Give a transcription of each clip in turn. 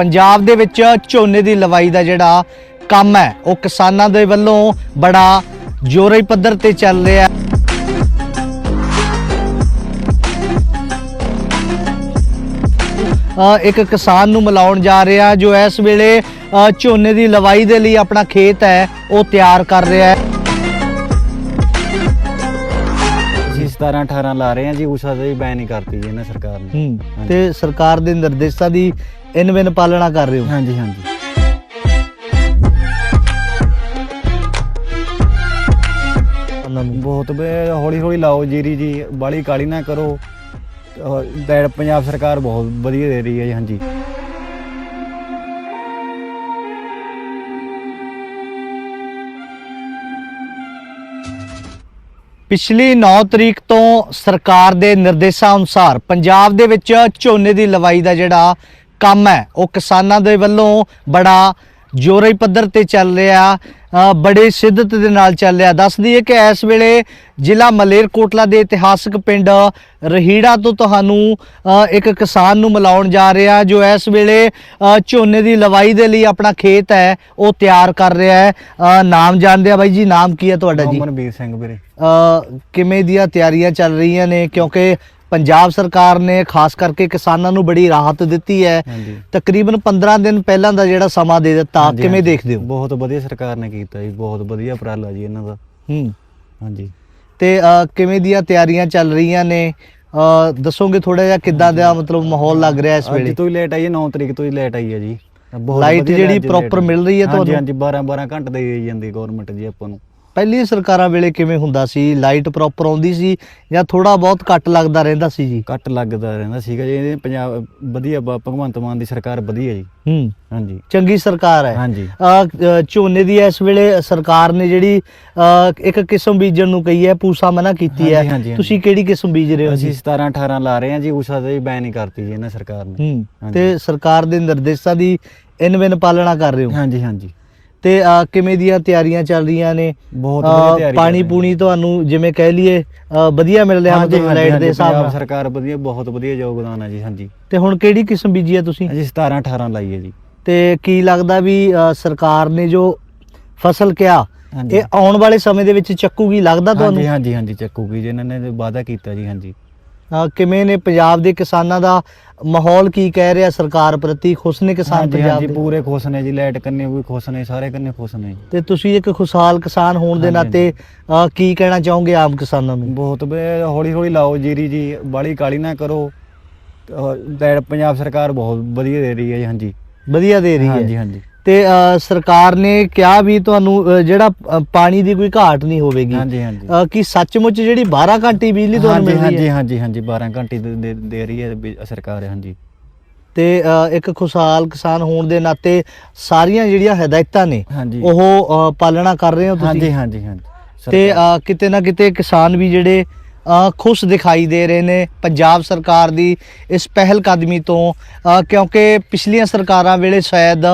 ਪੰਜਾਬ ਦੇ ਵਿੱਚ ਝੋਨੇ ਦੀ ਲਵਾਈ ਦਾ ਜਿਹੜਾ ਕੰਮ ਹੈ, ਉਹ ਕਿਸਾਨਾਂ ਦੇ ਵੱਲੋਂ ਬੜਾ ਜ਼ੋਰੇ ਪੱਧਰ ਤੇ ਚੱਲ ਰਿਹਾ ਹੈ। ਇੱਕ ਕਿਸਾਨ ਨੂੰ ਮਿਲਾਉਣ ਜਾ ਰਿਹਾ, ਜੋ ਇਸ ਵੇਲੇ ਝੋਨੇ ਦੀ ਲਵਾਈ ਦੇ ਲਈ ਆਪਣਾ ਖੇਤ ਹੈ, ਉਹ ਤਿਆਰ ਕਰ ਰਿਹਾ ਹੈ। 17 18 ਲਾ ਰਹੇ ਆ ਜੀ ਉਸ਼ਾ ਦੇ ਬੈਨ ਹੀ ਕਰਤੀ ਜੀ ਇਹਨਾਂ ਸਰਕਾਰ ਨੇ। ਹੂੰ ਤੇ ਸਰਕਾਰ ਦੇ ਨਿਰਦੇਸ਼ਾਂ ਦੀ ਇਨ ਬਿਨ ਪਾਲਣਾ ਕਰ ਰਹੇ ਹੋ? ਹਾਂਜੀ ਹਾਂਜੀ। ਬਹੁਤ ਹੌਲੀ ਹੌਲੀ ਲਾਓ ਜੀਰੀ ਜੀ ਬਾਲੀ ਕਾਲੀ ਨਾ ਕਰੋ। ਪੰਜਾਬ ਸਰਕਾਰ ਬਹੁਤ ਵਧੀਆ ਦੇ ਰਹੀ ਹੈ ਜੀ ਹਾਂਜੀ। ਪਿਛਲੀ 9 ਤਰੀਕ ਤੋਂ ਸਰਕਾਰ ਦੇ ਨਿਰਦੇਸ਼ਾਂ ਅਨੁਸਾਰ ਪੰਜਾਬ ਦੇ ਵਿੱਚ ਝੋਨੇ ਦੀ ਲਵਾਈ ਦਾ ਜਿਹੜਾ ਕੰਮ ਹੈ, ਉਹ ਕਿਸਾਨਾਂ ਦੇ ਵੱਲੋਂ ਬੜਾ ਜੋਰੀ ਪੱਧਰ ਤੇ ਚੱਲ ਰਿਹਾ ਬੜੇ ਸਿੱਧਤ ਦੇ ਨਾਲ ਚੱਲ ਰਿਹਾ। ਦੱਸ ਦਈਏ ਕਿ ਇਸ ਵੇਲੇ ਜ਼ਿਲ੍ਹਾ ਮਲੇਰਕੋਟਲਾ ਦੇ ਇਤਿਹਾਸਕ ਪਿੰਡ ਰਹੀੜਾ ਤੋਂ ਤੁਹਾਨੂੰ ਇੱਕ ਕਿਸਾਨ ਨੂੰ ਮਿਲਾਉਣ ਜਾ ਰਿਹਾ ਜੋ ਇਸ ਵੇਲੇ ਝੋਨੇ ਦੀ ਲਵਾਈ ਦੇ ਲਈ ਆਪਣਾ ਖੇਤ ਹੈ ਉਹ ਤਿਆਰ ਕਰ ਰਿਹਾ ਹੈ। ਨਾਮ ਜਾਣਦੇ ਆ ਬਾਈ ਜੀ ਨਾਮ ਕੀ ਹੈ ਤੁਹਾਡਾ ਜੀ? ਅਮਨਵੀਰ ਸਿੰਘ ਵੀਰੇ। ਕਿਵੇਂ ਦੀਆਂ ਤਿਆਰੀਆਂ ਚੱਲ ਰਹੀਆਂ ਨੇ? ਕਿਉਂਕਿ ਪੰਜਾਬ ਸਰਕਾਰ ਨੇ ਖਾਸ ਕਰਕੇ ਕਿਸਾਨਾਂ ਨੂੰ ਬੜੀ ਰਾਹਤ ਦਿੱਤੀ ਹੈ। ਹਾਂਜੀ। ਤਕਰੀਬਨ 15 ਦਿਨ ਪਹਿਲਾਂ ਦਾ ਜਿਹੜਾ ਸਮਾਂ ਦੇ ਦਿੱਤਾ ਹਾਂਜੀ, ਕਿਵੇਂ ਹਾਂਜੀ। ਦੇਖਦੇ ਹੋ? ਬਹੁਤ ਵਧੀਆ ਸਰਕਾਰ ਨੇ ਕੀਤਾ ਜੀ ਬਹੁਤ ਵਧੀਆ ਉਪਰਾਲਾ ਜੀ ਇਹਨਾਂ ਦਾ। ਹੂੰ। ਹਾਂਜੀ। ਤੇ ਕਿਵੇਂ ਦੀਆਂ ਤਿਆਰੀਆਂ ਚੱਲ ਰਹੀਆਂ ਨੇ? ਦੱਸੋਗੇ ਥੋੜਾ ਜਿਹਾ ਕਿੱਦਾਂ ਦਾ ਮਤਲਬ ਮਾਹੌਲ ਲੱਗ ਰਿਹਾ ਇਸ ਅੱਜ ਵੇਲੇ? ਤੋਂ ਹੀ ਲੇਟ ਆਈ ਹੈ 9 ਤਰੀਕ ਤੋਂ ਹੀ ਲੇਟ ਆਈ ਹੈ ਜੀ। ਬਹੁਤ ਲਾਈਟ ਜਿਹੜੀ ਪ੍ਰੋਪਰ ਮਿਲ ਰਹੀ ਹੈ ਹਾਂਜੀ ਤੁਹਾਨੂੰ? ਹਾਂਜੀ 12 12 ਘੰਟੇ ਦੇ ਜਾਂਦੀ ਗਵਰਨਮੈਂਟ ਜੀ ਆਪਾਂ ਨੂੰ। ਪਹਿਲੀ ਸਰਕਾਰਾਂ ਵੇਲੇ ਕਿਵੇਂ ਹੁੰਦਾ ਸੀ? ਲਾਈਟ ਪ੍ਰੋਪਰ ਆਉਂਦੀ ਸੀ ਜਾਂ ਥੋੜਾ ਬਹੁਤ ਘੱਟ ਲੱਗਦਾ ਰਹਿੰਦਾ ਸੀ ਜੀ? ਕੱਟ ਲੱਗਦਾ ਰਹਿੰਦਾ ਸੀਗਾ ਜੀ। ਇਹ ਪੰਜਾਬ ਵਧੀਆ ਬ- ਭਗਵੰਤ ਮਾਨ ਦੀ ਸਰਕਾਰ ਵਧੀਆ ਜੀ। ਹੂੰ। ਹਾਂਜੀ। ਚੰਗੀ ਸਰਕਾਰ ਹੈ। ਹਾਂਜੀ। ਅ, ਅ, ਝੋਨੇ ਦੀ ਇਸ ਵੇਲੇ ਸਰਕਾਰ ਨੇ ਜਿਹੜੀ ਅ, ਇੱਕ ਕਿਸਮ ਬੀਜਣ ਨੂੰ ਕਹੀ ਹੈ ਪੂਸਾ ਮਨਾ ਕੀਤੀ ਹਾਂਜੀ, ਹੈ। ਹਾਂਜੀ। ਤੁਸੀਂ ਕਿਹੜੀ ਕਿਸਮ ਬੀਜ ਰਹੇ ਹੋ ਅਸੀਂ ਜੀ? 17 18 ਲਾ ਰਹੇ ਆ ਜੀ ਉਸ਼ਾ ਦੇ ਬੈਨ ਹੀ ਕਰਤੀ ਜੀ ਇਹਨਾਂ ਸਰਕਾਰ ਨੇ। ਹੂੰ। ਹਾਂਜੀ। ਤੇ ਸਰਕਾਰ ਦੇ ਨਿਰਦੇਸ਼ਾਂ ਦੀ ਇਨ ਬਿਨ ਪਾਲਣਾ ਕਰ ਰਹੇ ਹੋ? ਹਾਂਜੀ ਹਾਂਜੀ। ਤੇ ਕਿਵੇਂ ਦੀਆਂ ਤਿਆਰੀਆਂ ਚੱਲ ਰਹੀਆਂ ਨੇ? ਬਹੁਤ ਵਧੀਆ ਤਿਆਰੀ ਪਾਣੀ ਕਰ ਰਹੇ ਪੂਣੀ ਤੁਹਾਨੂੰ ਜਿਵੇਂ ਕਹਿ ਲਈਏ ਵਧੀਆ ਮਿਲ ਰਿਹਾ ਹਾਂਜੀ, ਮਤਲਬ ਹਾਂਜੀ, ਦੇ ਹਾਂਜੀ, ਹਿਸਾਬ ਪੰਜਾਬ ਨਾਲ। ਸਰਕਾਰ ਵਧੀਆ ਬਹੁਤ ਵਧੀਆ ਯੋਗਦਾਨ ਹੈ ਜੀ ਹਾਂਜੀ। ਤੇ ਹੁਣ ਕਿਹੜੀ ਕਿਸਮ ਬੀਜੀ ਹੈ ਤੁਸੀਂ? ਅਸੀਂ 17 18 ਲਾਈ ਹੈ ਜੀ। ਤੇ ਕੀ ਲੱਗਦਾ ਵੀ ਸਰਕਾਰ ਨੇ ਜੋ ਫਸਲ ਕਿਹਾ ਹਾਂਜੀ। ਇਹ ਆਉਣ ਵਾਲੇ ਸਮੇਂ ਦੇ ਵਿੱਚ ਚੱਕੂਗੀ ਲੱਗਦਾ ਤੁਹਾਨੂੰ? ਹਾਂਜੀ ਹਾਂਜੀ ਹਾਂਜੀ ਚੱਕੂਗੀ ਜੀ ਇਹਨਾਂ ਨੇ ਵਾਅਦਾ ਕੀਤਾ ਜੀ ਹਾਂਜੀ। ਕਿਵੇਂ ਨੇ ਪੰਜਾਬ ਦੇ ਕਿਸਾਨਾਂ ਦਾ ਮਾਹੌਲ ਕੀ ਕਹਿ ਰਿਹਾ ਸਰਕਾਰ ਪ੍ਰਤੀ? ਖੁਸ਼ ਨੇ ਕਿਸਾਨ ਹਾਂਜੀ ਪੰਜਾਬ ਹਾਂਜੀ ਦੇ? ਪੂਰੇ ਖੁਸ਼ ਨੇ ਜੀ ਲਾਈਟ ਕੰਨੇ ਵੀ ਖੁਸ਼ ਨੇ ਸਾਰੇ ਕੰਨੇ ਖੁਸ਼ ਨੇ। ਤੇ ਤੁਸੀਂ ਇੱਕ ਖੁਸ਼ਹਾਲ ਕਿਸਾਨ ਹੋਣ ਦੇ ਹਾਂਜੀ, ਨਾਤੇ ਅ, ਕੀ ਕਹਿਣਾ ਚਾਹੋਗੇ ਆਮ ਕਿਸਾਨਾਂ ਨੂੰ? ਬਹੁਤ ਹੌਲੀ ਹੌਲੀ ਲਾਓ ਜੀਰੀ ਜੀ ਬਾਲੀ ਕਾਲੀ ਨਾ ਕਰੋ। ਤੇ ਪੰਜਾਬ ਸਰਕਾਰ ਬਹੁਤ ਵਧੀਆ ਦੇ ਰਹੀ ਹੈ ਜੀ ਹਾਂਜੀ। ਵਧੀਆ ਦੇ ਰਹੀ ਹਾਂਜੀ ਹੈ ਹਾਂਜੀ। ਤੇ ਸਰਕਾਰ ਨੇ ਕਿਹਾ ਵੀ ਤੁਹਾਨੂੰ ਜਿਹੜਾ ਪਾਣੀ ਦੀ ਕੋਈ ਘਾਟ ਨਹੀਂ ਹੋਵੇਗੀ। ਹਾਂਜੀ ਹਾਂਜੀ। ਕੀ ਸੱਚਮੁੱਚ ਜਿਹੜੀ 12 ਘੰਟੇ ਬਿਜਲੀ ਤੁਹਾਨੂੰ ਮਿਲ ਰਹੀ ਹਾਂਜੀ ਹੈ? ਹਾਂਜੀ ਹਾਂਜੀ 12 ਘੰਟੇ ਦੇ- ਰਹੀ ਹੈ ਸਰਕਾਰ ਹਾਂਜੀ। ਤੇ ਇੱਕ ਖੁਸ਼ਹਾਲ ਕਿਸਾਨ ਹੋਣ ਦੇ ਨਾਤੇ ਸਾਰੀਆਂ ਜਿਹੜੀਆਂ ਹਦਾਇਤਾਂ ਨੇ ਉਹ ਪਾਲਣਾ ਕਰ ਰਹੇ ਹੋ ਤੁਸੀਂ? ਹਾਂਜੀ ਹਾਂਜੀ ਹਾਂਜੀ। ਤੇ ਕਿਤੇ ਨਾ ਕਿਤੇ ਕਿਸਾਨ ਵੀ ਜਿਹੜੇ ਖੁਸ਼ ਦਿਖਾਈ ਦੇ ਰਹੇ ਨੇ ਪੰਜਾਬ ਸਰਕਾਰ ਦੀ ਇਸ ਪਹਿਲ ਕਦਮੀ ਤੋਂ। ਕਿਉਂਕਿ ਪਿਛਲੀਆਂ ਸਰਕਾਰਾਂ ਵੇਲੇ ਸ਼ਾਇਦ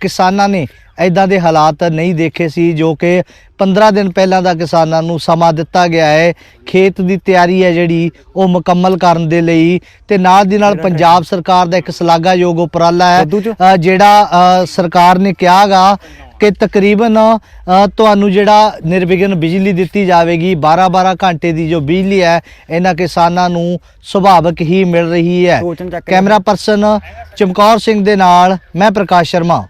ਕਿਸਾਨਾਂ ਨੇ ਐਦਾਂ ਦੇ ਹਾਲਾਤ ਨਹੀਂ ਦੇਖੇ ਸੀ ਜੋ ਕਿ 15 ਦਿਨ ਪਹਿਲਾਂ ਦਾ ਕਿਸਾਨਾਂ ਨੂੰ ਸਮਾਂ ਦਿੱਤਾ ਗਿਆ ਹੈ। ਖੇਤ ਦੀ ਤਿਆਰੀ ਹੈ ਜਿਹੜੀ ਉਹ ਮੁਕੰਮਲ ਕਰਨ ਦੇ ਲਈ ਤੇ ਨਾਲ ਦੀ ਨਾਲ ਪੰਜਾਬ ਸਰਕਾਰ ਦਾ ਇੱਕ ਸ਼ਲਾਘਾਯੋਗ ਉਪਰਾਲਾ ਹੈ ਜਿਹੜਾ ਸਰਕਾਰ ਨੇ ਕਿਹਾਗਾ ਕਿ ਤਕਰੀਬਨ ਅ, ਤੁਹਾਨੂੰ ਜਿਹੜਾ ਨਿਰਵਿਘਨ ਬਿਜਲੀ ਦਿੱਤੀ ਜਾਵੇਗੀ 12-12 ਘੰਟੇ ਦੀ ਜੋ ਬਿਜਲੀ ਹੈ ਇਹਨਾਂ ਕਿਸਾਨਾਂ ਨੂੰ ਸੁਭਾਵਿਕ ਹੀ ਮਿਲ ਰਹੀ ਹੈ। ਚੱਕ ਕੈਮਰਾ ਪਰਸਨ ਚਮਕੌਰ ਸਿੰਘ ਦੇ ਨਾਲ ਮੈਂ ਪ੍ਰਕਾਸ਼ ਸ਼ਰਮਾ।